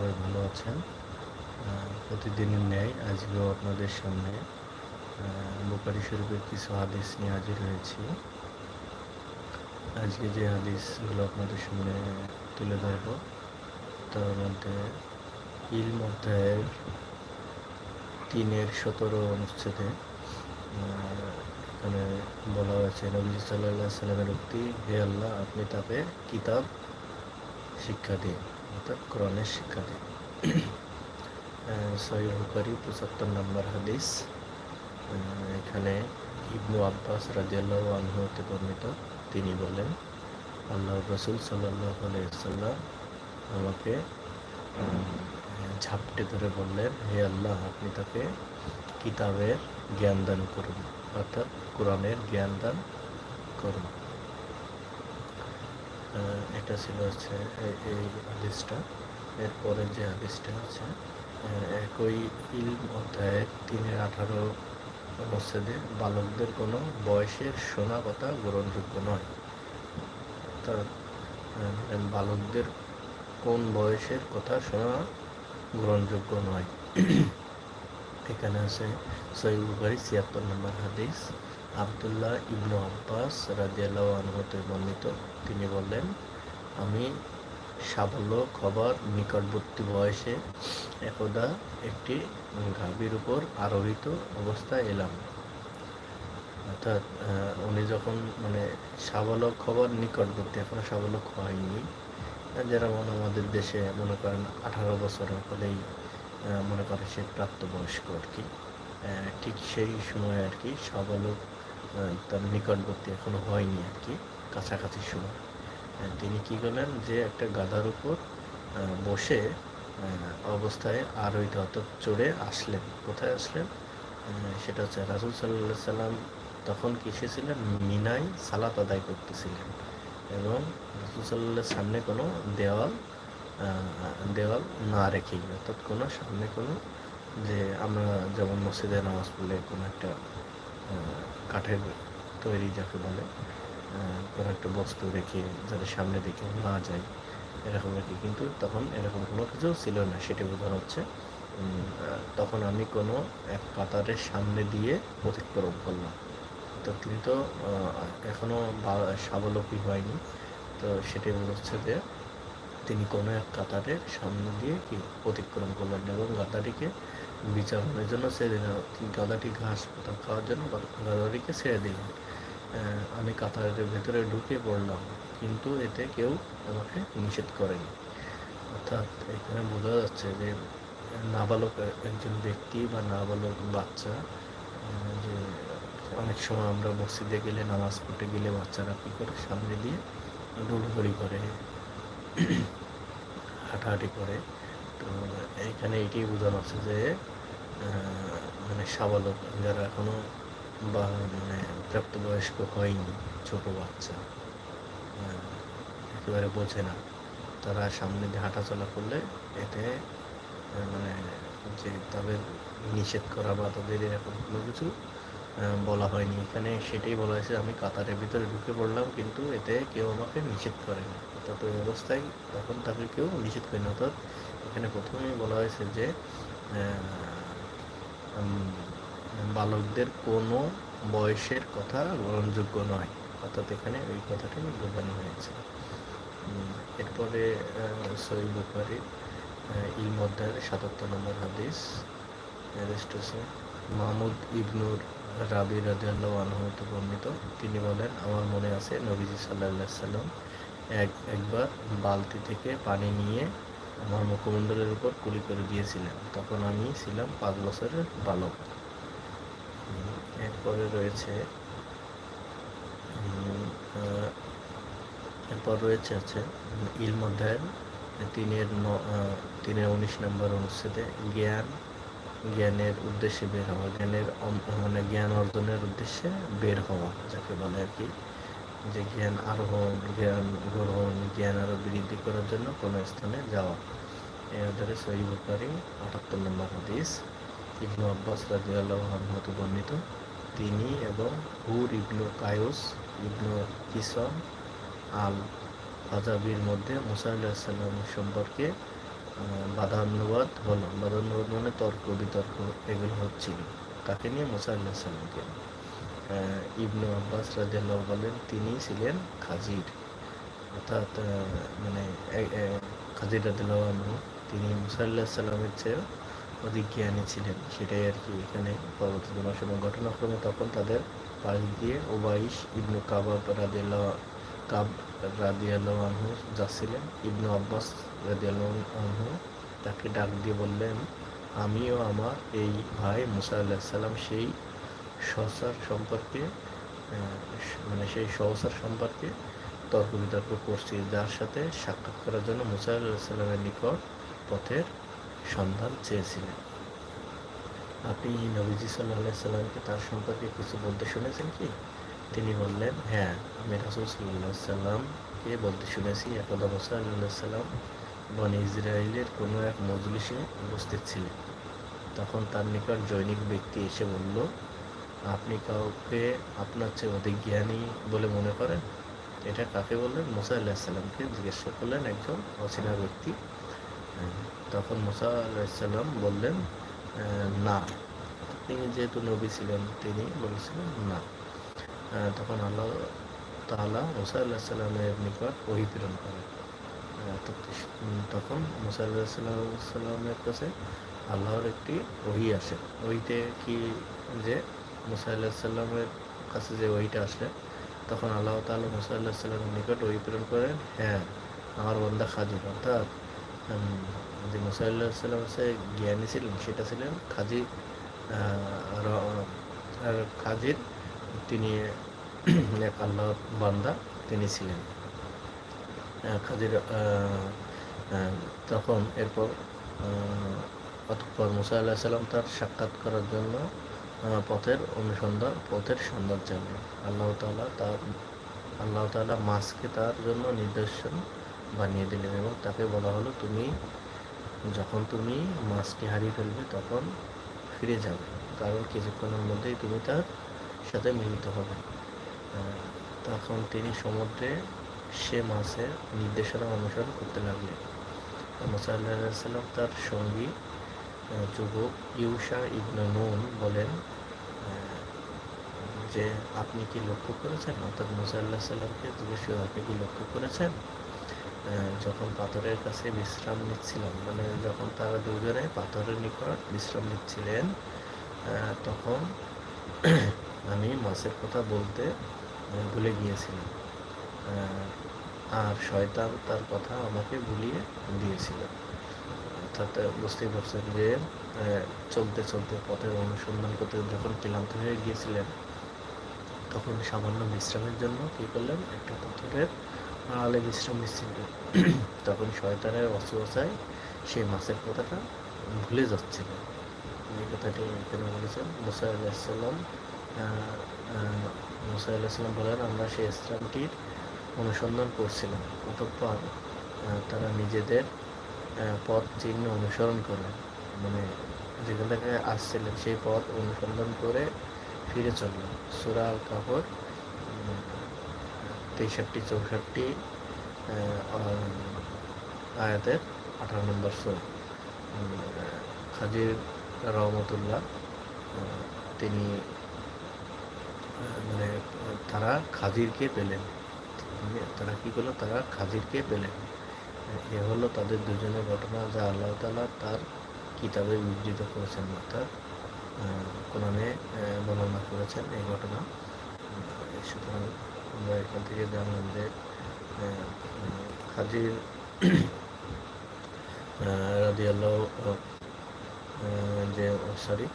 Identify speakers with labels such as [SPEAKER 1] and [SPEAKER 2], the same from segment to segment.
[SPEAKER 1] সবাই ভালো আছেন। প্রতিদিনের ন্যায় আজকেও আপনাদের সামনে বুকারি শরীফের কিছু হাদিস নিয়ে হাজির হয়েছি। আজকে যে হাদিসগুলো আপনাদের সামনে তুলে ধরব, তার মধ্যে ইল অধ্যায়ের তিনের সতেরো অনুচ্ছেদে এখানে বলা হয়েছে, নবী সাল্লাহ সাল্লামের উক্তি, হে আল্লাহ, আপনি তাকে কিতাব, শিক্ষা দিন। অর্থাৎ কোরআনের শিক্ষা দিন সহি বুখারি, পঁচাত্তর নম্বর হাদিস। এখানে ইবনু আব্বাস রাজিয়াল্লাহ আনহুতে বর্ণিত। তিনি বলেন আল্লাহ রসুল সাল্লাহ আলাইসাল্লাম আমাকে ঝাপটে ধরে বললেন, হে আল্লাহ, আপনি তাকে কিতাবের জ্ঞান দান করুন, অর্থাৎ কোরআনের জ্ঞান দান করুন। এটা ছিল হচ্ছে এই হাদিসটা এরপরে যে হাদিসটা আছে একই ইলম অধ্যায়ের তিনের আঠারো অনুচ্ছেদে বালকদের কোনো বয়সের শোনা কথা গ্রহণযোগ্য নয়। অর্থাৎ বালকদের কোন বয়সের কথা শোনা গ্রহণযোগ্য নয়। এখানে আছে সৈব বুখারি ছিয়াত্তর নম্বর হাদিস। আবদুল্লাহ ইবনু আব্বাস রাজিয়াল্লাহ আনহতে বর্ণিত। তিনি বললেন, আমি সাবল্য খবর নিকটবর্তী বয়সে একদা একটি গাভীর উপর আরোহিত অবস্থায় এলাম। অর্থাৎ উনি যখন মানে সাবলক খবর নিকটবর্তী, এখনও সাবলক হয়নি যেমন আমাদের দেশে মনে করেন আঠারো বছর হলেই মনে করে সে প্রাপ্তবয়স্ক আর কি। ঠিক সেই সময় আর কি সাবলক তার নিকটবর্তী এখনও হয়নি আর কি, কাছাকাছি সময় তিনি কি করলেন যে একটা গাধার উপর বসে অবস্থায় আরোহিত অর্থাৎ চড়ে আসলেন। কোথায় আসলেন? সেটা হচ্ছে রাসুল সাল্লাহ সাল্লাম তখন কিসে ছিলেন মিনাই সালাত আদায় করতেছিলেন। এবং রাসুল সাল্লাহ সামনে কোনো দেওয়াল দেওয়াল না রেখেই, অর্থাৎ কোনো সামনে কোনো যে আমরা যেমন মসজিদে নামাজ পড়লে কোনো একটা কাঠের তৈরি যাকে বলে কোনো একটা বস্তু রেখে যাতে সামনে দিকে না যায়, এরকম আর কি কিন্তু তখন এরকম কোনো কিছু ছিল না। সেটি বোঝানো হচ্ছে তখন আমি কোনো এক কাতারের সামনে দিয়ে অতিক্রম করলাম। তো তিনি তো এখনও স্বাবলম্বী হয়নি। তো সেটি মনে হচ্ছে যে তিনি কোনো এক কাতারের সামনে দিয়ে কি অতিক্রম করলেন এবং গাদাটিকে বিচারণের জন্য ছেড়ে দিলেন গাদাটি ঘাস পাতা খাওয়ার জন্য গাদাটিকে ছেড়ে দিলেন আমি কাতারের ভেতরে ঢুকে পড়লাম, কিন্তু এতে কেউ আমাকে নিষেধ করেনি। অর্থাৎ এখানে বোঝা যাচ্ছে যে নাবালক একজন ব্যক্তি বা নাবালক বাচ্চা যে অনেক সময় আমরা মসজিদে গেলে, নামাজ পড়তে গেলে বাচ্চারা কী করে? সামনে দিয়ে দৌড়দৌড়ি করে, হাঁটাহাঁটি করে। তো এখানে এটাই বোঝানো আছে যে মানে সাবালক যারা এখনও বা মানে প্রাপ্তবয়স্ক হয়নি, ছোট বাচ্চা একেবারে বোঝে না। তারা সামনে দিয়ে হাঁটাচলা করলে এতে মানে যে তাদের নিষেধ করা বা তাদের এরকম কোনো কিছু বলা হয়নি। এখানে সেটাই বলা হয়েছে, আমি কাতারের ভিতরে ঢুকে পড়লাম, কিন্তু এতে কেউ আমাকে নিষেধ করেনি। অর্থাৎ ওই অবস্থায় তখন তাকে কেউ নিষেধ করেনি। অর্থাৎ এখানে প্রথমেই বলা হয়েছে যে বালকদের কোনো বয়সের কথা গ্রহণযোগ্য নয়। অর্থাৎ এখানে ওই কথাটাই বোঝানো হয়েছে। এরপরে সই বুখারি ইল মধ্যায়ের সাতাত্তর নম্বর হাদিস মাহমুদ ইবনুর রাবি রাজিয়াল্লাহ বর্ণিত। তিনি বলেন, আমার মনে আছে নবীজি সাল্লাহ সাল্লাম এক, একবার বালতি থেকে পানি নিয়ে আমার মুখমণ্ডলের উপর কুলি করে দিয়েছিলেন। তখন আমি ছিলাম পাঁচ বছরের বালক। এরপরে রয়েছে এরপর রয়েছে আছে ইলম অধ্যায়ের তিনের তিনের উনিশ নম্বর অনুচ্ছেদে জ্ঞান, জ্ঞানের উদ্দেশ্যে বের হওয়া, জ্ঞানের মানে জ্ঞান অর্জনের উদ্দেশ্যে বের হওয়া, যাকে বলে আর কি। যে জ্ঞান আরোহণ, জ্ঞান গ্রহণ, জ্ঞান আরও বৃদ্ধি করার জন্য কোনো স্থানে যাওয়া। এই আধারে সহি আটাত্তর নম্বর হাদিস। ইবনু আব্বাস রাজি আল্লাহ বর্ণিত, তিনি এবং হুর ইবনু কায়ুস, ইবনু কিসম আল আজাবির মধ্যে মুসাইল্লা সাল্লাম সম্পর্কে বাদানুবাদ হলো। বাদানুবাদ মানে তর্ক, বিতর্ক এগুলো হচ্ছিল। তাকে নিয়ে মুসা আল্লাহ সাল্লামকে ইবনু আব্বাস রাজিয়াল্লাহ বলেন, তিনি ছিলেন খাজির। অর্থাৎ মানে খাজির রাজিয়াল্লাহ তিনি মুসা আল্লাহ সাল্লামের চেয়ে অধিক জ্ঞানী ছিলেন। সেটাই আর কি এখানে পরবর্তী সময় ঘটনাক্রমে তখন তাদের পাশ দিয়ে ওবাইশ ইবনু কাবাব রাদিয়াল্লাহ কাব রাদিয়াল্লাহ আনহু যাচ্ছিলেন। ইবনু আব্বাস রাদিয়াল্লাহ আনহু তাকে ডাক দিয়ে বললেন, আমিও আমার এই ভাই মুসা আল্লাহ সাল্লাম সেই সসার সম্পর্কে মানে সেই সহসার সম্পর্কে তর্ক বিতর্ক করছি, যার সাথে সাক্ষাৎ করার জন্য মুসা আল্লাহ নিকট পথের সন্ধান চেয়েছিলেন। আপনি নবীজি সাল্লাহ সাল্লামকে তার সম্পর্কে কিছু বলতে শুনেছেন কি? তিনি বললেন হ্যাঁ আমি রাসুল সাল্লাহ সাল্লামকে বলতে শুনেছি। একদা মুসা আল্লাহ সাল্লাম বন ইসরায়েলের কোনো এক মজলিসে উপস্থিত ছিলেন। তখন তার নিকট জৈনিক ব্যক্তি এসে বলল আপনি কাউকে আপনার চেয়ে অধিক জ্ঞানী বলে মনে করেন? এটা কাকে বললেন? মুসা আল্লাহ সাল্লামকে জিজ্ঞেস করলেন একজন অচেনা ব্যক্তি। আহ, তখন মুসা আলাইসাল্লাম বললেন না। তিনি যেহেতু নবী ছিলেন তিনি বলেছিলেন না। তখন আল্লাহ তাআলা মুসা আল্লাহ সাল্লামের নিকট ওহি প্রেরণ করেন। তখন মুসা আল্লাহ সাল্লামের কাছে আল্লাহর একটি ওহি আসে। ওইতে কি যে মুসা আল্লাহ কাছে যে ওইটা আসে, তখন আল্লাহ তাআলা মুসা আল্লাহ সাল্লামের নিকট ওহি প্রেরণ করেন হ্যাঁ আমার বন্ধা খাজির। অর্থাৎ যে মুসা আল্লাহ সাল্লাম সে জ্ঞানী ছিলেন, সেটা ছিলেন খাজি খাজির। তিনি এক আল্লাহ বান্দা তিনি ছিলেন। খাজির তখন এরপর অতঃপর মুসা আল্লাহ সাল্লাম তার সাক্ষাৎ করার জন্য পথের অনুসন্ধান, পথের সন্ধান চাইলেন আল্লাহ তাআলা তার, আল্লাহ তাআলা মাছকে তার জন্য নির্দেশন বানিয়ে দিলেন এবং তাকে বলা হলো, তুমি যখন তুমি মাছকে হারিয়ে ফেলবে, তখন ফিরে যাবে। কারণ কিছুক্ষণের মধ্যেই তুমি তার সাথে মিলিত হবে। তখন তিনি সমুদ্রে সে মাছের নির্দেশনা অনুসরণ করতে লাগলেন। মুসা আল্লাহ সাল্লাম তার সঙ্গী যুবক ইউসা ইবনে নুন বলেন যে আপনি কি লক্ষ্য করেছেন? অর্থাৎ মুসা আল্লাহ সাল্লামকে জিজ্ঞেস আপনি কি লক্ষ্য করেছেন? যখন পাথরের কাছে বিশ্রাম নিচ্ছিলাম মানে যখন তারা দুজনে পাথরের নিকট বিশ্রাম নিচ্ছিলেন তখন আমি মাছের কথা বলতে ভুলে গিয়েছিলাম। আর শয়তান তার কথা আমাকে ভুলিয়ে দিয়েছিল। অর্থাৎ বুঝতেই পারছেন যে চলতে চলতে পথের অনুসন্ধান করতে যখন ক্লান্ত হয়ে গিয়েছিলেন, তখন সামান্য বিশ্রামের জন্য কী করলেন? একটা পাথরের আড়ালে বিশ্রাম নিচ্ছিলেন তখন শয়তানের অসুবাসায় সেই মাছের কথাটা ভুলে যাচ্ছিল এই কথাটি এখানে বলেছেন, মুসা আলাহিসাল্লাম মুসা আলাহিসাল্লাম বলেন, আমরা সেই স্থানটির অনুসন্ধান করছিলাম। অতঃপর তারা নিজেদের পথ চিহ্ন অনুসরণ করে। মানে যেখান থেকে আসছিলেন সেই পথ অনুসন্ধান করে ফিরে চলল সুরা আল কাপড় তেষট্টি, চৌষট্টি আয়াতের আঠারো নম্বর সুরা। খাজির রহমতুল্লাহ তিনি মানে তারা খাজিরকে পেলেন। তারা কি করল? তারা খাজিরকে পেলেন। এ হলো তাদের দুজনের ঘটনা যা আল্লাহ তাআলা তার কিতাবে বিবৃত করেছেন, অর্থাৎ কোরআনে বর্ণনা করেছেন এই ঘটনা। সুতরাং আমরা এখান থেকে জানলাম যে খাজির রাজি আল্লাহ যে সরি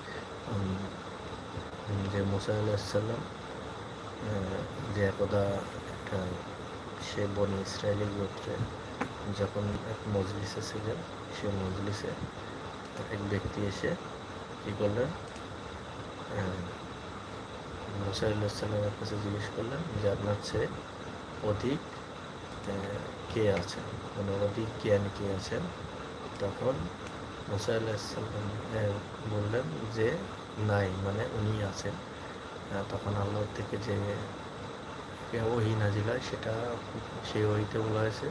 [SPEAKER 1] যে মুসা আলাহিসাল্লাম যে একদা একটা সে বনি ইসরায়েলি গোত্রে যখন এক মজলিসে ছিলেন সে মজলিসে এক ব্যক্তি এসে কী করলেন? মুসা কাছে জিজ্ঞেস করলেন যে, আপনার চেয়ে অধিক কে আছেন? মানে অধিক জ্ঞান কে আছেন? তখন মুসা বললেন যে, নাই মানে উনি আছেন। তখন আল্লাহর থেকে যে ওহি নাজিল সেটা সেই ওহিতে বলা হয়েছে।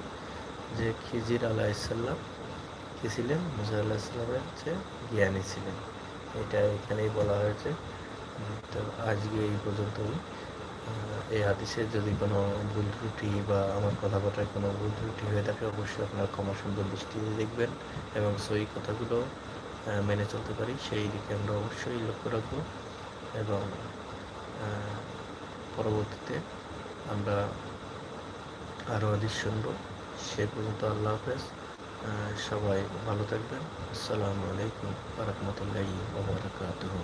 [SPEAKER 1] যে খিজির আলাইসাল্লাম কী ছিলেন? মুসা আল্লাহ ইসলামের হচ্ছে জ্ঞানী ছিলেন। এটা এখানেই বলা হয়েছে। তো আজকে এই পর্যন্তই। এই হাদিসে যদি কোনো ভুল ত্রুটি বা আমার কথাবার্তায় কোনো ভুল ত্রুটি হয়ে থাকে, অবশ্যই আপনার ক্ষমা সুন্দর দৃষ্টিতে দেখবেন এবং সেই কথাগুলো মেনে চলতে পারি। সেই দিকে আমরা অবশ্যই লক্ষ্য রাখব এবং পরবর্তীতে আমরা আরও হাদিস শুনব। সে পর্যন্ত আল্লাহ হাফেজ। সবাই ভালো থাকবেন। আসসালামু আলাইকুম রহমতুল্লাহি ওবরাকাতুহু